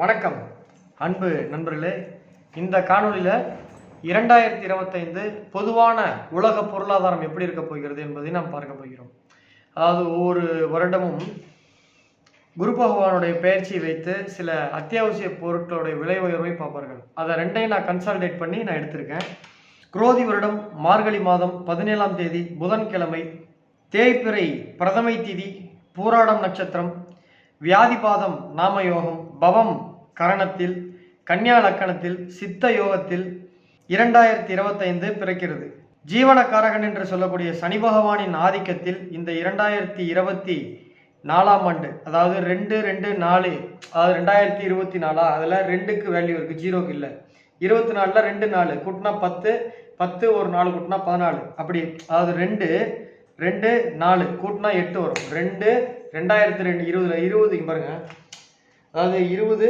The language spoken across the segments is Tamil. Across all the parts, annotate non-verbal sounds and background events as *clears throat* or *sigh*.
வணக்கம். அன்பு நண்பர்களே இந்த காணொளியில் இரண்டாயிரத்தி இருபத்தைந்து பொதுவான உலக பொருளாதாரம் எப்படி இருக்க போகிறது என்பதை நாம் பார்க்க போகிறோம். அதாவது ஒவ்வொரு வருடமும் குரு பகவானுடைய பயிற்சியை வைத்து சில அத்தியாவசிய பொருட்களுடைய விலை உயர்வை பார்ப்பார்கள். அதை ரெண்டையும் நான் கன்சால்டேட் பண்ணி நான் எடுத்திருக்கேன். குரோதி வருடம் மார்கழி மாதம் பதினேழாம் தேதி புதன்கிழமை தேய்பிறை பிரதமை திதி பூராடம் நட்சத்திரம் வியாதிபாதம் நாமயோகம் பவம் கரணத்தில் கன்னியா லக்கணத்தில் சித்த யோகத்தில் இரண்டாயிரத்தி இருபத்தைந்து பிறக்கிறது. ஜீவனக்காரகன் என்று சொல்லக்கூடிய சனி பகவானின் ஆதிக்கத்தில் இந்த இரண்டாயிரத்தி இருபத்தி நாலாம் ஆண்டு அதாவது ரெண்டு ரெண்டு நாலு அதாவது ரெண்டாயிரத்தி இருபத்தி நாலா அதில் ரெண்டுக்கு வேல்யூ இருக்குது ஜீரோக்கு இல்லை. இருபத்தி நாலில் ரெண்டு நாலு கூட்டினா பத்து பத்து ஒரு நாலு கூட்டினா பதினாலு அப்படி அதாவது ரெண்டு ரெண்டு நாலு கூட்டினா எட்டு வரும். ரெண்டு ரெண்டாயிரத்தி ரெண்டு இருபதுல இருபது பாருங்கள் அதாவது இருபது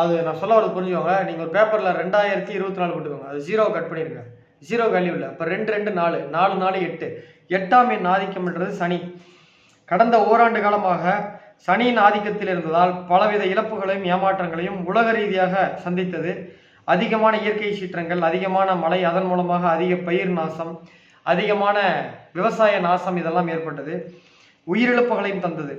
அது நான் சொல்ல வரது புரிஞ்சுக்கோங்க. நீங்கள் ஒரு பேப்பரில் ரெண்டாயிரத்தி இருபத்தி நாலு போட்டுக்கோங்க. அது ஜீரோ கட் பண்ணிருங்க. ஜீரோ வேல்யூ இல்லை. இப்போ ரெண்டு ரெண்டு நாலு. நாலு நாலு எட்டு. எட்டாம் எண் ஆதிக்கம்ன்றது சனி. கடந்த ஓராண்டு காலமாக சனியின் ஆதிக்கத்தில் இருந்ததால் பலவித இழப்புகளையும் ஏமாற்றங்களையும் உலக ரீதியாக சந்தித்தது. அதிகமான இயற்கை சீற்றங்கள் அதிகமான மழை அதன் மூலமாக அதிக பயிர் நாசம் அதிகமான விவசாய நாசம் இதெல்லாம் ஏற்பட்டது. உயிரிழப்புகளையும் தந்தது.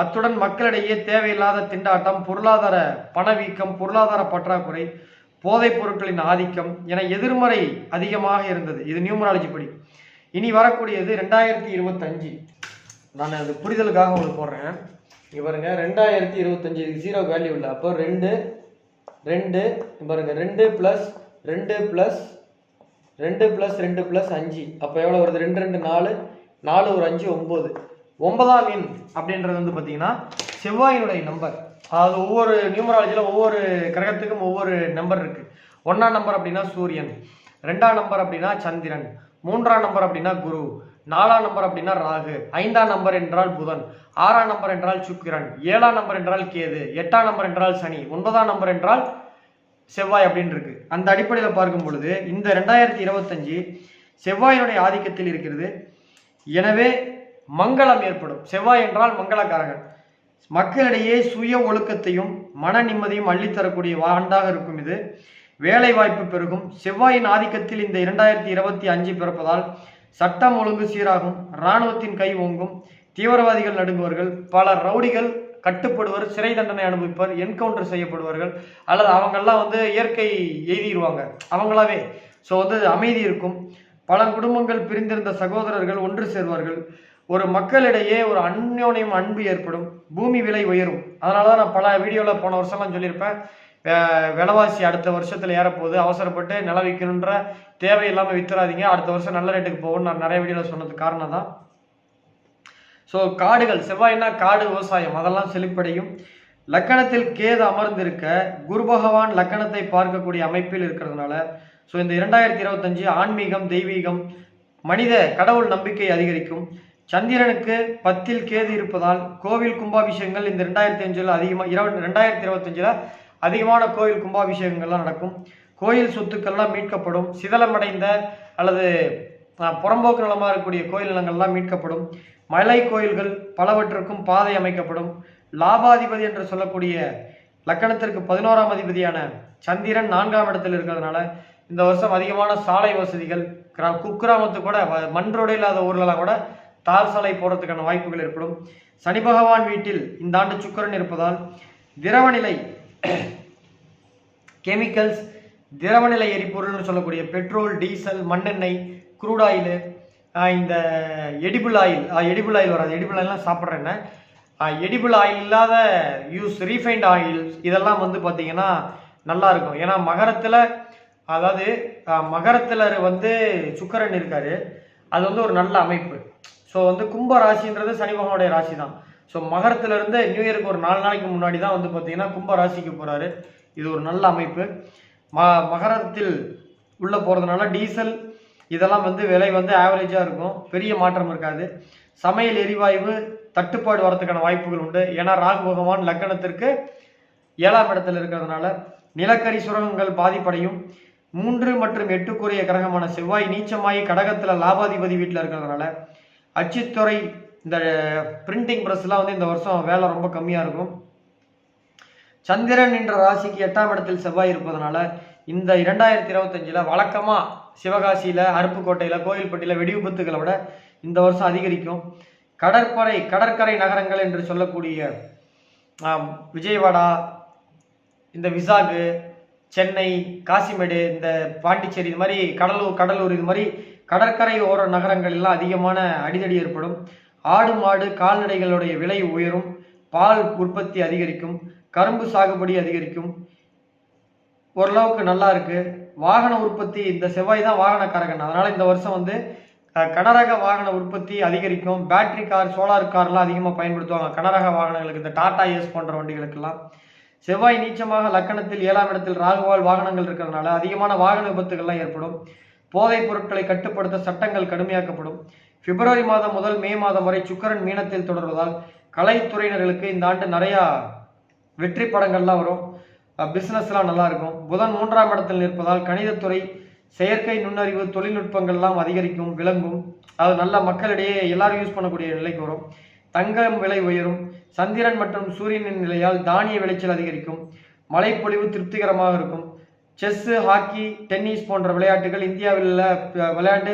அத்துடன் மக்களிடையே தேவையில்லாத திண்டாட்டம் பொருளாதார பணவீக்கம் பொருளாதார பற்றாக்குறை போதைப் பொருட்களின் ஆதிக்கம் என எதிர்மறை அதிகமாக இருந்தது. இது நியூமராலஜி படி. இனி வரக்கூடியது ரெண்டாயிரத்தி இருபத்தஞ்சு. நான் அது புரிதலுக்காக உங்களுக்கு போடுறேன். இவருங்க ரெண்டாயிரத்தி இருபத்தஞ்சு இதுக்கு ஜீரோ வேல்யூ இல்லை. அப்போ ரெண்டு ரெண்டு பாருங்கள் ரெண்டு ப்ளஸ் ரெண்டு ப்ளஸ் ரெண்டு ப்ளஸ் ரெண்டு ப்ளஸ் அஞ்சு. அப்போ எவ்வளோ வருது? ரெண்டு ரெண்டு நாலு. நாலு ஒரு அஞ்சு ஒம்பது. ஒன்பதாம் எண் அப்படின்றது வந்து பார்த்தீங்கன்னா செவ்வாயினுடைய நம்பர் அதாவது ஒவ்வொரு நியூமராலஜியில் ஒவ்வொரு கிரகத்துக்கும் ஒவ்வொரு நம்பர் இருக்குது ஒன்றாம் நம்பர் அப்படின்னா சூரியன். ரெண்டாம் நம்பர் அப்படின்னா சந்திரன். மூன்றாம் நம்பர் அப்படின்னா குரு. நாலாம் நம்பர் அப்படின்னா ராகு. ஐந்தாம் நம்பர் என்றால் புதன். ஆறாம் நம்பர் என்றால் சுக்கிரன். ஏழாம் நம்பர் என்றால் கேது. எட்டாம் நம்பர் என்றால் சனி. ஒன்பதாம் நம்பர் என்றால் செவ்வாய் அப்படின்னு இருக்கு. அந்த அடிப்படையில் பார்க்கும் பொழுது இந்த ரெண்டாயிரத்தி இருபத்தஞ்சு செவ்வாயினுடைய ஆதிக்கத்தில் இருக்கிறது. எனவே மங்களம் ஏற்படும். செவ்வாய் என்றால் மங்களக்காரகன். மக்களிடையே சுய ஒழுக்கத்தையும் மன நிம்மதியும் அள்ளித்தரக்கூடிய ஆண்டாக இருக்கும் இது. வேலை வாய்ப்பு பெருகும். செவ்வாயின் ஆதிக்கத்தில் இந்த இரண்டாயிரத்தி இருபத்தி அஞ்சு பிறப்பதால் சட்டம் ஒழுங்கு சீராகும். இராணுவத்தின் கை ஓங்கும். தீவிரவாதிகள் நடுங்குவார்கள் பல ரவுடிகள் கட்டுப்படுவர் சிறை தண்டனை அனுபவிப்பர் என்கவுண்டர் செய்யப்படுவார்கள் அல்லது அவங்கெல்லாம் வந்து இயற்கை எய்திடுவாங்க. அவங்களாவே. ஸோ வந்து அமைதி இருக்கும். பல குடும்பங்கள் பிரிந்திருந்த சகோதரர்கள் ஒன்று சேர்வார்கள். ஒரு மக்களிடையே ஒரு அந்யோன்யம் அன்பு ஏற்படும். பூமி விலை உயரும். அதனால தான் நான் பல வீடியோவில் போன வருஷம்லாம் சொல்லியிருப்பேன். விலைவாசி அடுத்த வருஷத்தில் ஏறப்போகுது. அவசரப்பட்டு நில விற்கணுன்ற தேவையில்லாமல் வித்துறாதீங்க. அடுத்த வருஷம் நல்ல ரேட்டுக்கு போகும்னு நான் நிறைய வீடியோவில் சொன்னதுக்கு காரணம் தான் ஸோ காடுகள் செவ்வாய்னா காடு விவசாயம். அதெல்லாம் செழிப்படையும். லக்கணத்தில் கேது அமர்ந்திருக்க குரு பகவான் லக்கணத்தை பார்க்கக்கூடிய அமைப்பில் இருக்கிறதுனால ஸோ இந்த இரண்டாயிரத்தி இருபத்தஞ்சு ஆன்மீகம் தெய்வீகம் மனித கடவுள் நம்பிக்கை அதிகரிக்கும். சந்திரனுக்கு பத்தில் கேது இருப்பதால் கோவில் கும்பாபிஷேகங்கள் இந்த ரெண்டாயிரத்தி அஞ்சில் அதிகமாக இரவு ரெண்டாயிரத்தி இருபத்தஞ்சில் அதிகமான கோவில் கும்பாபிஷேகங்கள்லாம் நடக்கும். கோயில் சொத்துக்கள்லாம் மீட்கப்படும். சிதலமடைந்த அல்லது புறம்போக்கு நிலமாக இருக்கக்கூடிய கோயில் நிலங்கள்லாம் மீட்கப்படும். மலை கோயில்கள் பலவற்றுக்கும் பாதை அமைக்கப்படும். லாபாதிபதி என்று சொல்லக்கூடிய லக்கணத்திற்கு பதினோராம் அதிபதியான சந்திரன் நான்காம் இடத்தில் இருக்கிறதுனால இந்த வருஷம் அதிகமான சாலை வசதிகள் கிரா- குக்கிராமத்து கூட வ- மண் ரோடு இல்லாத ஊர்லலாம் கூட தார் சாலை போடுறதுக்கான வாய்ப்புகள் ஏற்படும். சனி பகவான் வீட்டில் இந்த ஆண்டு சுக்கரன் இருப்பதால் திரவநிலை *clears throat* கெமிக்கல்ஸ் திரவநிலை எரிபொருள்னு சொல்லக்கூடிய பெட்ரோல் டீசல் மண்ணெண்ணெய் க்ரூட் ஆயில் இந்த எடிபிள் ஆயில் எடிபிள் ஆயில் வராது. எடிபிள் ஆயில்லாம் சாப்பிட்றேன்னு எடிபிள் ஆயில் இல்லாத யூஸ் ரீஃபைண்ட் ஆயில்ஸ் இதெல்லாம் வந்து பார்த்தீங்கன்னா நல்லா இருக்கும் ஏன்னா மகரத்தில் அதாவது மகரத்தில் வந்து சுக்கரன் இருக்காரு. அது வந்து ஒரு நல்ல அமைப்பு. ஸோ வந்து கும்ப ராசின்றது சனி பகவானுடைய ராசி தான் ஸோ மகரத்துலேருந்து நியூ இயருக்கு ஒரு நாலு நாளைக்கு முன்னாடி தான் வந்து பார்த்தீங்கன்னா கும்ப ராசிக்கு போகிறாரு இது ஒரு நல்ல அமைப்பு. ம மகரத்தில் உள்ளே போகிறதுனால டீசல் இதெல்லாம் வந்து விலை வந்து ஆவரேஜாக இருக்கும். பெரிய மாற்றம் இருக்காது. சமையல் எரிவாயு தட்டுப்பாடு வரதுக்கான வாய்ப்புகள் உண்டு. ஏன்னா ராகு பகவான் லக்கணத்திற்கு ஏழாம் இடத்துல இருக்கிறதுனால நிலக்கரி சுரங்கங்கள் பாதிப்படையும். மூன்று மற்றும் எட்டுக்குரிய கிரகமான செவ்வாய் நீச்சமாயி கடகத்தில் லாபாதிபதி வீட்டில் இருக்கிறதுனால அச்சுத்துறை இந்த பிரிண்டிங் ப்ரெஸ்லாம் வந்து இந்த வருஷம் வேலை ரொம்ப கம்மியாக இருக்கும். சந்திரன் என்ற ராசிக்கு எட்டாம் இடத்தில் செவ்வாய் இருப்பதனால இந்த இரண்டாயிரத்தி இருபத்தஞ்சில் வழக்கமாக சிவகாசியில் அருப்புக்கோட்டையில் கோயில்பட்டியில் வெடிவிபத்துகளை விட இந்த வருஷம் அதிகரிக்கும். கடற்படை கடற்கரை நகரங்கள் என்று சொல்லக்கூடிய விஜயவாடா இந்த விசாகு சென்னை காசிமேடு இந்த பாண்டிச்சேரி இது மாதிரி கடலூர் கடலூர் இது மாதிரி கடற்கரை ஓர நகரங்களில் அதிகமான அடிதடி ஏற்படும். ஆடு மாடு கால்நடைகளுடைய விலை உயரும். பால் உற்பத்தி அதிகரிக்கும். கரும்பு சாகுபடி அதிகரிக்கும். ஓரளவுக்கு நல்லா இருக்கு. வாகன உற்பத்தி இந்த செவ்வாய் தான் வாகனக்காரகன். அதனால இந்த வருஷம் வந்து கனரக வாகன உற்பத்தி அதிகரிக்கும். பேட்டரி கார் சோலார் கார்லாம் அதிகமாக பயன்படுத்துவாங்க. கனரக வாகனங்களுக்கு இந்த டாடா ஏஸ் போன்ற வண்டிகளுக்கெல்லாம். செவ்வாய் நீச்சமாக லக்கணத்தில் ஏழாம் இடத்தில் ராகுவால் வாகனங்கள் இருக்கிறதுனால அதிகமான வாகன விபத்துகள்லாம் ஏற்படும். போதைப் பொருட்களை கட்டுப்படுத்த சட்டங்கள் கடுமையாக்கப்படும். பிப்ரவரி மாதம் முதல் மே மாதம் வரை சுக்கரன் மீனத்தில் தொடர்வதால் கலைத்துறையினர்களுக்கு இந்த ஆண்டு நிறையா வெற்றி படங்கள்லாம் வரும். பிஸ்னஸ்லாம் நல்லா இருக்கும் புதன் மூன்றாம் இடத்தில் நிற்பதால் கணிதத்துறை செயற்கை நுண்ணறிவு தொழில்நுட்பங்கள்லாம் அதிகரிக்கும் விளங்கும். அது நல்ல மக்களிடையே எல்லாரும் யூஸ் பண்ணக்கூடிய நிலைக்கு வரும். தங்கம் விலை உயரும். சந்திரன் மற்றும் சூரியனின் நிலையால் தானிய விளைச்சல் அதிகரிக்கும். மழைப்பொழிவு திருப்திகரமாக இருக்கும். செஸ்ஸு ஹாக்கி டென்னிஸ் போன்ற விளையாட்டுகள் இந்தியாவில் விளையாண்டு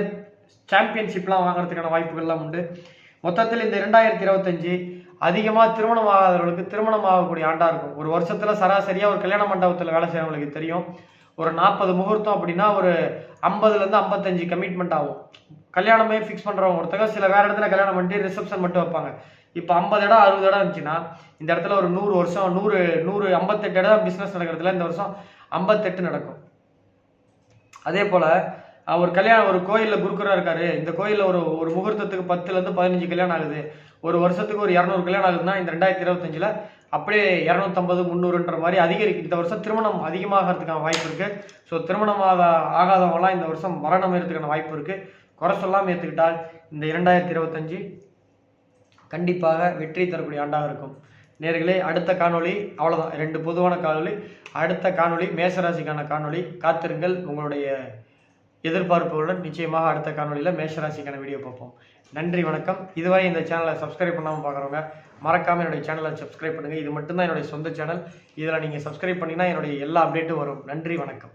சாம்பியன்ஷிப்லாம் வாங்குறதுக்கான வாய்ப்புகள்லாம் உண்டு. மொத்தத்தில் இந்த இரண்டாயிரத்தி இருபத்தஞ்சு அதிகமாக திருமணம் ஆகாதவர்களுக்கு திருமணம் ஆகக்கூடிய ஆண்டாக இருக்கும். ஒரு வருஷத்தில் சராசரியாக ஒரு கல்யாண மண்டபத்தில் வேலை செய்கிறவங்களுக்கு தெரியும். ஒரு நாற்பது முகூர்த்தம் அப்படின்னா ஒரு ஐம்பதுலேருந்து ஐம்பத்தஞ்சு கமிட்மெண்ட் ஆகும். கல்யாணமே ஃபிக்ஸ் பண்ணுறவங்க ஒருத்தங்க சில வேறு இடத்துல கல்யாணம் பண்ணிட்டு ரிசப்ஷன் மட்டும் வைப்பாங்க. இப்போ ஐம்பது இடம் அறுபது இடம் இருந்துச்சுன்னா இந்த இடத்துல ஒரு நூறு வருஷம் நூறு நூறு ஐம்பத்தெட்டு இடம் பிஸ்னஸ் நடக்கிறதுல இந்த வருஷம் ஐம்பத்தெட்டு நடக்கும். அதே போல் ஒரு கல்யாணம் ஒரு கோயிலில் குருக்கராக இருக்காரு. இந்த கோயிலில் ஒரு ஒரு முகூர்த்தத்துக்கு பத்துலேருந்து பதினஞ்சு கல்யாணம் ஆகுது. ஒரு வருஷத்துக்கு ஒரு இரநூறு கல்யாணம் ஆகுதுன்னா இந்த ரெண்டாயிரத்தி இருபத்தஞ்சில் அப்படியே இரநூத்தம்பது முந்நூறுன்ற மாதிரி அதிகரிக்கு. இந்த வருஷம் திருமணம் அதிகமாகிறதுக்கான வாய்ப்பு இருக்குது ஸோ திருமணம் ஆக ஆகாதவங்களாம் இந்த வருஷம் மரணம் ஏறதுக்கான வாய்ப்பு இருக்குது குறை சொல்லாமல் ஏற்றுக்கிட்டால் இந்த இரண்டாயிரத்தி இருபத்தஞ்சி கண்டிப்பாக வெற்றி தரக்கூடிய ஆண்டாக இருக்கும். நேர்களே அடுத்த காணொளி அவ்வளோதான் ரெண்டு பொதுவான காணொளி அடுத்த காணொளி மேஷராசிக்கான காணொளி. காத்திருங்கள் உங்களுடைய எதிர்பார்ப்புகளுடன் நிச்சயமாக அடுத்த காணொலியில் மேஷராசிக்கான வீடியோ பார்ப்போம். நன்றி வணக்கம். இதுவரை இந்த சேனலை சப்ஸ்கிரைப் பண்ணாமல் பார்க்குறவங்க மறக்காமல் என்னுடைய சேனலை சப்ஸ்கிரைப் பண்ணுங்கள் இது மட்டும்தான் என்னுடைய சொந்த சேனல் இதில் நீங்கள் சப்ஸ்கிரைப் பண்ணிங்கன்னா என்னுடைய எல்லா அப்டேட்டும் வரும். நன்றி வணக்கம்.